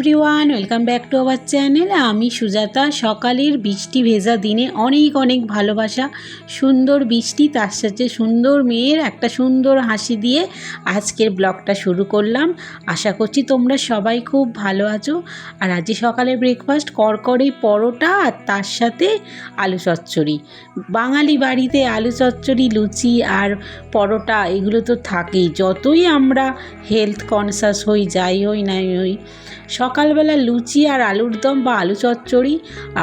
Everyone welcome back to our channel আমি সুজাতা, সকালের বৃষ্টি ভেজা দিনে অনেক অনেক ভালোবাসা, সুন্দর বৃষ্টি, তার সাথে সুন্দর মেয়ের একটা সুন্দর হাসি দিয়ে আজকের ব্লগটা শুরু করলাম। আশা করছি তোমরা সবাই খুব ভালো আছো। আর আজকে সকালের ব্রেকফাস্ট করকরে পরোটা আর তার সাথে আলু চচ্চড়ি। বাঙালি বাড়িতে আলু চচ্চড়ি, লুচি আর পরোটা, এগুলো তো থাকেই। যতই আমরা হেলথ কনসাস হই, যাই হই নাই হই সকালবেলা লুচি আর আলুর দম বা আলু চচ্চড়ি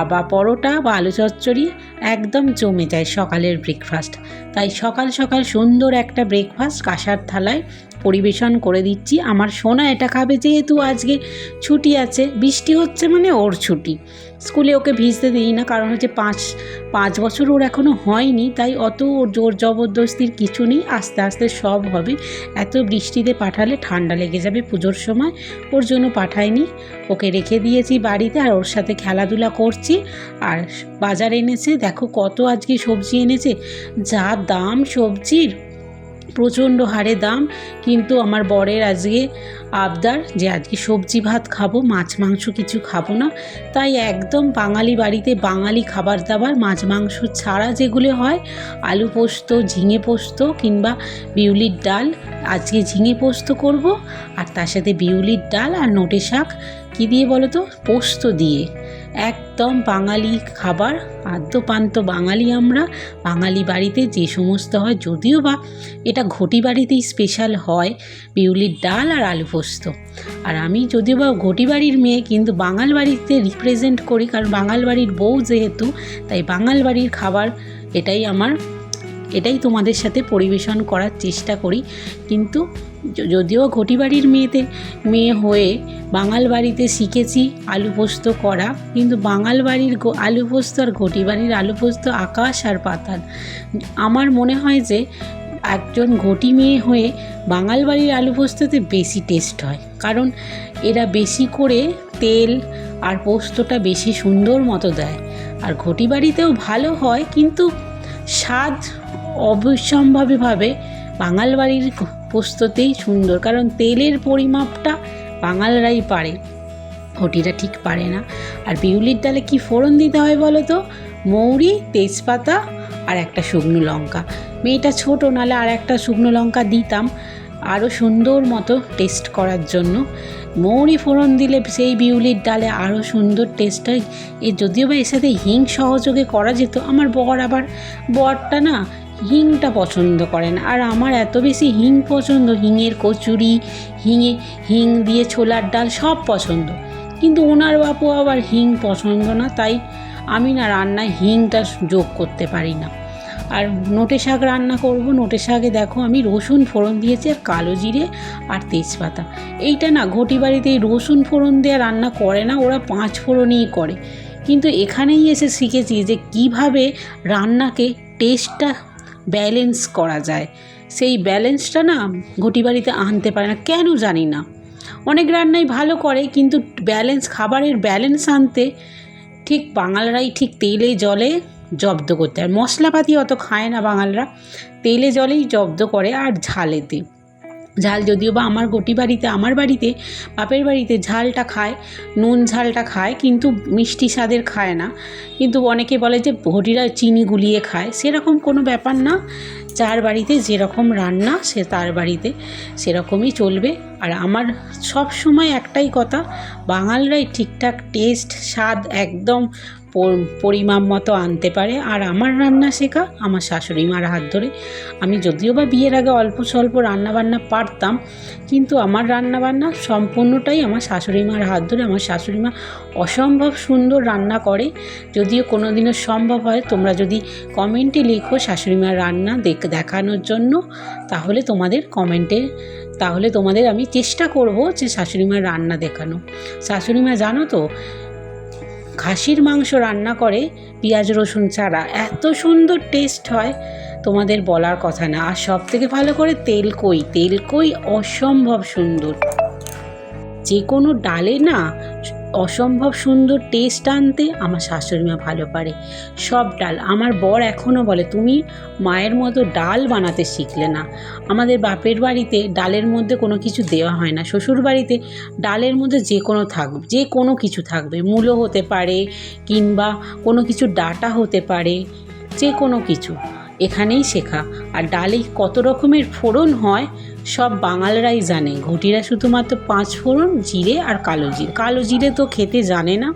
বা পরোটা বা আলু চচ্চড়ি একদম জমে যায় সকালের ব্রেকফাস্ট তাই সকাল সকাল সুন্দর একটা ব্রেকফাস্ট কাঁসার থালায় পরিবেশন করে দিচ্ছি। আমার সোনা এটা খাবে যেহেতু আজকে ছুটি আছে। বৃষ্টি হচ্ছে মানে ওর ছুটি। স্কুলে ওকে ভিজতে দিই না, কারণ হচ্ছে পাঁচ পাঁচ বছর ওর এখনও হয়নি, তাই অত ওর জোর জবরদস্তির কিছু নেই। আস্তে আস্তে সব হবে। এত বৃষ্টিতে পাঠালে ঠান্ডা লেগে যাবে পুজোর সময়। ওর জন্য পাঠাইনি। ওকে রেখে দিয়েছি বাড়িতে আর ওর সাথে খেলাধুলা করছি। আর বাজার এনেছে, দেখো কত আজকে সবজি এনেছে। যা দাম সবজির। প্রচণ্ড হারে দাম, কিন্তু আমার বরের আজকে আবদার যে আজকে সবজি ভাত খাব, মাছ মাংস কিছু খাব না। তাই একদম বাঙালি বাড়িতে বাঙালি খাবার দাবার, মাছ মাংস ছাড়া যেগুলো হয়, আলু পোস্ত, ঝিঙে পোস্ত কিংবা বিউলির ডাল, আজকে ঝিঙে পোস্ত করব। আর তার সাথে বিউলির ডাল আর নোটে শাক কী দিয়ে বলো তো? পোস্ত দিয়ে। একদম বাঙালি খাবার, আদ্যপান্ত বাঙালি আমরা। বাঙালি বাড়িতে যে সমস্ত হয়, যদিও বা এটা ঘটি বাড়িতেই স্পেশাল হয়, বিউলির ডাল আর আলু পোস্ত। আর আমি যদিও বা ঘটি বাড়ির মেয়ে, কিন্তু বাঙাল বাড়িতে রিপ্রেজেন্ট করি, কারণ বাঙাল বাড়ির বউ যেহেতু, তাই বাঙাল বাড়ির খাবার, এটাই আমার এটাই তোমাদের সাথে পরিবেশন করার চেষ্টা করি। কিন্তু যদিও ঘটি বাড়ির মেয়েতে, মেয়ে হয়ে বাঙাল বাড়িতে শিখেছি আলু পোস্ত করা, কিন্তু বাঙাল বাড়ির আলু পোস্ত আর ঘটি বাড়ির আলু পোস্ত আকাশ আর পাতাল। আমার মনে হয় যে একজন ঘটি মেয়ে হয়ে বাঙাল বাড়ির আলু পোস্ততে বেশি টেস্ট হয়। কারণ এরা বেশি করে তেল আর পোস্তটা বেশি সুন্দর মতো দেয়। আর ঘটি বাড়িতেও ভালো হয়, কিন্তু স্বাদ অবশ্যম্ভাবীভাবে বাঙাল বাড়ির পোস্ততেই সুন্দর, কারণ তেলের পরিমাপটা বাঙালরাই পারে ঘটিরা ঠিক পারে না। আর বিউলির ডালে কি ফোড়ন দিতে হয় বলো তো? মৌরি, তেজপাতা আর একটা শুকনো লঙ্কা। মেয়েটা ছোটো নালে আর একটা শুকনো লঙ্কা দিতাম আরও সুন্দর মতো টেস্ট করার জন্য। মৌরি ফোড়ন দিলে সেই বিউলির ডালে আরও সুন্দর টেস্ট হয়। এ যদিও বা এর সাথে হিং সহযোগে করা যেত, আমার বর আবার বরটা না হিংটা পছন্দ করে না আর আমার এত বেশি হিং পছন্দ, হিঙের কচুরি, হিঙে, হিং দিয়ে ছোলার ডাল সব পছন্দ। কিন্তু ওনার বাপু আবার হিং পছন্দ না, তাই আমি না রান্নায় হিংটা যোগ করতে পারি না। আর নোটে শাক রান্না করব, নোটে শাকে দেখো আমি রসুন ফোড়ন দিয়েছি আর কালো জিরে আর তেজপাতা। এইটা না ঘটি বাড়িতে এই রসুন ফোড়ন দেওয়া রান্না করে না, ওরা পাঁচ ফোড়নই করে। কিন্তু এখানেই এসে শিখেছি যে কীভাবে রান্নাকে টেস্টটা ব্যালেন্স করা যায়। সেই ব্যালেন্সটা না ঘটি বাড়িতে আনতে পারে না, কেন জানি না। অনেক রান্নাই ভালো করে, কিন্তু ব্যালেন্স, খাবারের ব্যালেন্স আনতে ঠিক বাঙালরাই ঠিক তেলে, জলে জব্দ করতে হয়। মশলাপাতি অত খায় না বাঙালরা, তেলে, জলেই জব্দ করে আর ঝালেতে। ঝাল যদিও বা আমার গটি বাড়িতে, আমার বাড়িতে বাপের বাড়িতে ঝালটা খায়, নুন ঝালটা খায়, কিন্তু মিষ্টি স্বাদের খায় না। কিন্তু অনেকে বলে যে ঘটিরা চিনি গুলিয়ে খায়, সেরকম কোনো ব্যাপার না। যার বাড়িতে যেরকম রান্না, সে তার বাড়িতে সেরকমই চলবে। আর আমার সব সময় একটাই কথা, বাঙালরাই ঠিকঠাক, টেস্ট, স্বাদ একদম প- পরিমাপ মতো আনতে পারে। আর আমার রান্না শেখা আমার শাশুড়ি মার হাত ধরে। আমি যদিও বা বিয়ের আগে অল্প স্বল্প রান্নাবান্না পারতাম, কিন্তু আমার রান্নাবান্না সম্পূর্ণটাই আমার শাশুড়ি মার হাত ধরে। আমার শাশুড়ি মা অসম্ভব সুন্দর রান্না করে। যদিও কোনো দিনও সম্ভব হয়, তোমরা যদি কমেন্টে লিখো শাশুড়ি মার রান্না দেখ, দেখানোর জন্য, তাহলে তোমাদের কমেন্টে, তাহলে তোমাদের আমি চেষ্টা করব যে শাশুড়ি মার রান্না দেখানো। শাশুড়ি মা জানো তো খাসির মাংস রান্না করে পেঁয়াজ রসুন ছাড়া। এত সুন্দর টেস্ট হয়। তোমাদের বলার কথা না। আর সব থেকে ভালো করে তেল কই? তেল কই অসম্ভব সুন্দর। যে কোনো ডালে না অসম্ভব সুন্দর টেস্ট আনতে আমার শাশুড়ি মা ভালো পারে। সব ডাল আমার বর এখনও বলে, তুমি মায়ের মতো ডাল বানাতে শিখলে না। আমাদের বাপের বাড়িতে ডালের মধ্যে কোনো কিছু দেওয়া হয় না। শ্বশুর বাড়িতে ডালের মধ্যে যে কোনো থাকবে যে কোনো কিছু থাকবে। মূলো হতে পারে কিংবা কোনো কিছু ডাটা হতে পারে, যে কোনো কিছু। এখানেই শেখা। আর ডালে কত রকমের ফোড়ন হয়, সব বাঙালরাই জানে। ঘটিরা শুধুমাত্র পাঁচ ফোড়ন, জিরে আর কালো জিরে। কালো জিরে তো খেতে জানে না।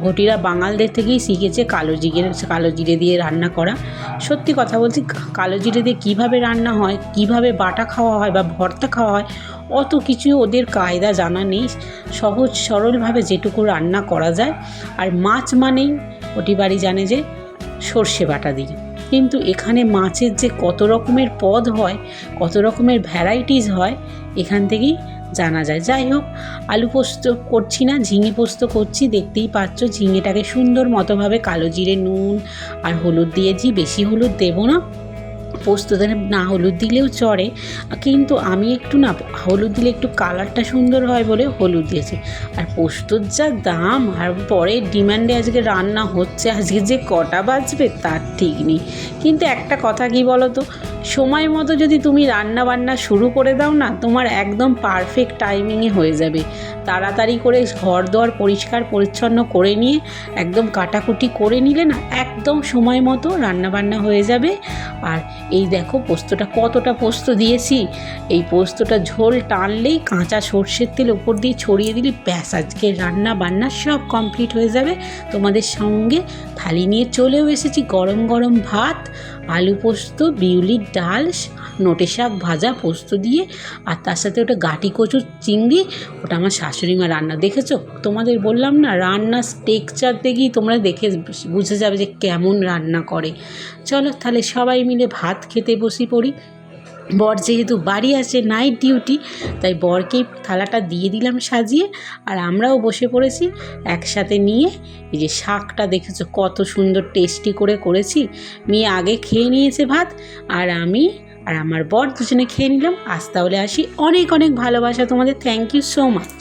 ঘটিরা বাঙালদের থেকেই শিখেছে কালো জিরে কালো জিরে দিয়ে রান্না করা। সত্যি কথা বলছি, কালো জিরে দিয়ে কীভাবে রান্না হয়, কীভাবে বাটা খাওয়া হয় বা ভর্তা খাওয়া হয়, অত কিছু ওদের কায়দা জানা নেই। সহজ সরলভাবে যেটুকু রান্না করা যায়। আর মাছ মানেই, ওটি বাড়ি জানে যে সর্ষে বাটা দিয়ে। কিন্তু এখানে মাছের যে কত রকমের পদ হয়, কত রকমের ভ্যারাইটিস হয়, এখান থেকেই জানা যায়। যাই হোক, আলু পোস্ত করছি না, ঝিঙে পোস্ত করছি, দেখতেই পাচ্ছ ঝিঙেটাকে সুন্দর মতোভাবে কালো জিরে, নুন আর হলুদ দিয়েছি, বেশি হলুদ দেবো না। পোস্ততে না হলুদ দিলেও চড়ে, কিন্তু আমি একটু না হলুদ দিলে একটু কালারটা সুন্দর হয় বলে হলুদ দিয়েছি। আর পোস্তর যা দাম, আর পরে ডিমান্ডে আজকে রান্না হচ্ছে, আজকে যে কটা বাজবে তার ঠিক নেই। কিন্তু একটা কথা কি বলো তো সময় মতো যদি তুমি রান্না বান্না শুরু করে দাও না, তোমার একদম পারফেক্ট টাইমিংয়ে হয়ে যাবে। তাড়াতাড়ি করে ঘর দোয়ার পরিষ্কার পরিচ্ছন্ন করে নিয়ে, একদম কাটাকুটি করে নিলে না, একদম সময় মতো রান্না বান্না হয়ে যাবে। আর এই দেখো পোস্তটা কতটা পোস্ত দিয়েছি। এই পোস্তটা ঝোল টানলেই কাঁচা সর্ষের তেল ওপর দিয়ে ছড়িয়ে দিলে ব্যাস, আজকে রান্না বান্না সব কমপ্লিট হয়ে যাবে। তোমাদের সঙ্গে থালি নিয়ে চলেও এসেছি গরম গরম ভাত। আলু পোস্ত, বিউলির ডাল, নটে শাক ভাজা, পোস্ত দিয়ে, আর তার সাথে ওটা গাটি কচুর চিংড়ি, ওটা আমার শাশুড়ি মা রান্না দেখেছ? তোমাদের বললাম না, রান্নার টেকচার দেখি তোমরা দেখে বুঝে যাবে যে কেমন রান্না করে। চলো তাহলে সবাই মিলে ভাত খেতে বসি পড়ি। বর যেহেতু বাড়ি আছে নাইট ডিউটি তাই বরকে থালাটা দিয়ে দিলাম সাজিয়ে, আর আমরাও বসে পড়েছি একসাথে নিয়ে। এই যে শাকটা দেখেছ কত সুন্দর টেস্টি করে করেছি। মেয়ে আগে খেয়ে নিয়েছে ভাত, আর আমি আর আমার বর দুজনে খেয়ে নিলাম। আজ তাহলে আসি। অনেক অনেক ভালোবাসা তোমাদের। Thank you so much